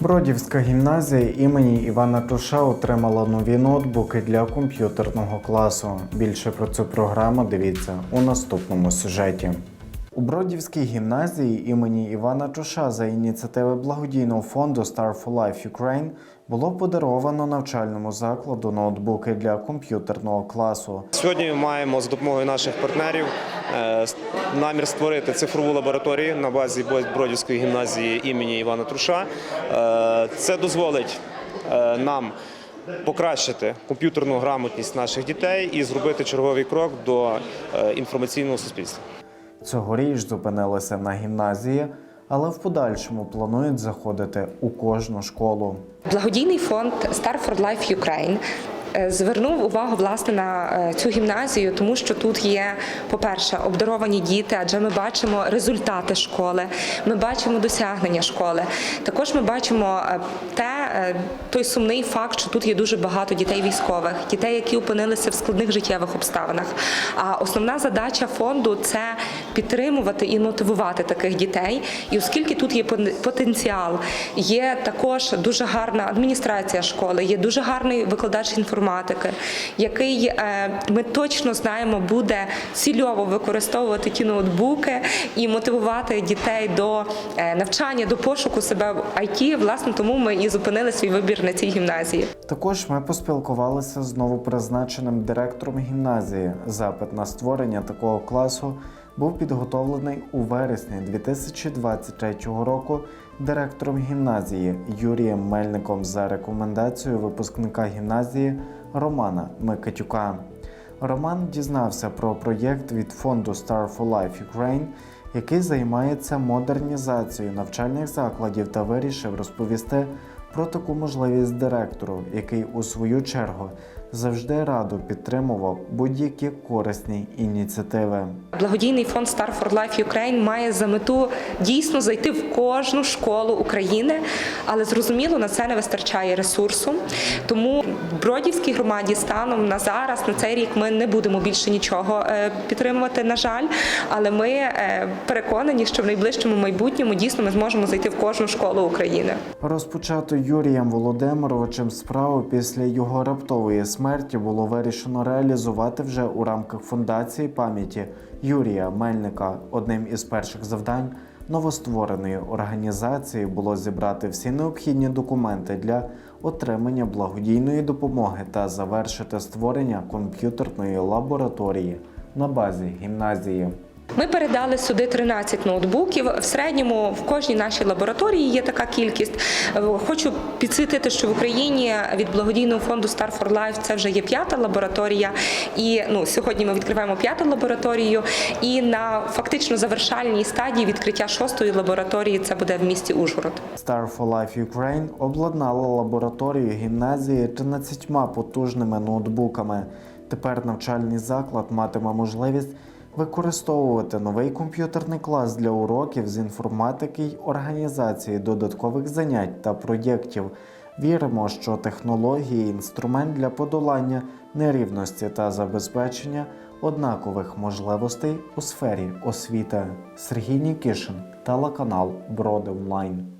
Бродівська гімназія імені Івана Туша отримала нові ноутбуки для комп'ютерного класу. Більше про цю програму дивіться у наступному сюжеті. У Бродівській гімназії імені Івана Туша за ініціативи благодійного фонду Star for Life Ukraine було подаровано навчальному закладу ноутбуки для комп'ютерного класу. Сьогодні ми маємо за допомогою наших партнерів е, намір створити цифрову лабораторію на базі Бродівської гімназії імені Івана Труша. Е, Це дозволить е, нам покращити комп'ютерну грамотність наших дітей і зробити черговий крок до інформаційного суспільства. Цьогоріч зупинилися на гімназії, але в подальшому планують заходити у кожну школу. Благодійний фонд Star for Life Ukraine е, звернув увагу власне на е, цю гімназію, тому що тут є, по-перше, обдаровані діти, адже ми бачимо результати школи, ми бачимо досягнення школи. Також ми бачимо е, те, той сумний факт, що тут є дуже багато дітей військових, дітей, які опинилися в складних життєвих обставинах. А основна задача фонду це підтримувати і мотивувати таких дітей. І оскільки тут є потенціал, є також дуже гарна адміністрація школи, є дуже гарний викладач інформатики, який е, ми точно знаємо буде цільово використовувати ті ноутбуки і мотивувати дітей до е, навчання, до пошуку себе в IT. Власне, тому ми і зупинили свій вибір на цій гімназії. Також ми поспілкувалися з новопризначеним директором гімназії. Запит на створення такого класу був підготовлений у вересні 2023 року директором гімназії Юрієм Мельником за рекомендацією випускника гімназії Романа Микитюка. Роман дізнався про проєкт від фонду Star for Life Ukraine, який займається модернізацією навчальних закладів та вирішив розповісти про таку можливість директору, який у свою чергу завжди радо підтримував будь-які корисні ініціативи. Благодійний фонд Star for Life Ukraine має за мету дійсно зайти в кожну школу України, але зрозуміло на це не вистачає ресурсу. Тому в Бродівській громаді станом на зараз, на цей рік, ми не будемо більше нічого е, підтримувати, на жаль. Але ми е, переконані, що в найближчому майбутньому дійсно ми зможемо зайти в кожну школу України. Розпочато Юрієм Володимировичем справу після його раптової смерті було вирішено реалізувати вже у рамках фундації пам'яті Юрія Мельника. Одним із перших завдань новоствореної організації було зібрати всі необхідні документи для отримання благодійної допомоги та завершити створення комп'ютерної лабораторії на базі гімназії. Ми передали сюди 13 ноутбуків. В середньому в кожній нашій лабораторії є така кількість. Е, Хочу підсвітити, що в Україні від благодійного фонду Star for Life це вже є п'ята лабораторія. І ну сьогодні ми відкриваємо п'яту лабораторію. І на фактично завершальній стадії відкриття шостої лабораторії це буде в місті Ужгород. Star for Life Ukraine обладнала лабораторію гімназії 13 потужними ноутбуками. Тепер навчальний заклад матиме можливість використовувати новий комп'ютерний клас для уроків з інформатики й організації додаткових занять та проєктів. Віримо, що технології інструмент для подолання нерівності та забезпечення однакових можливостей у сфері освіти. Сергій Нікішин, телеканал Броди Онлайн.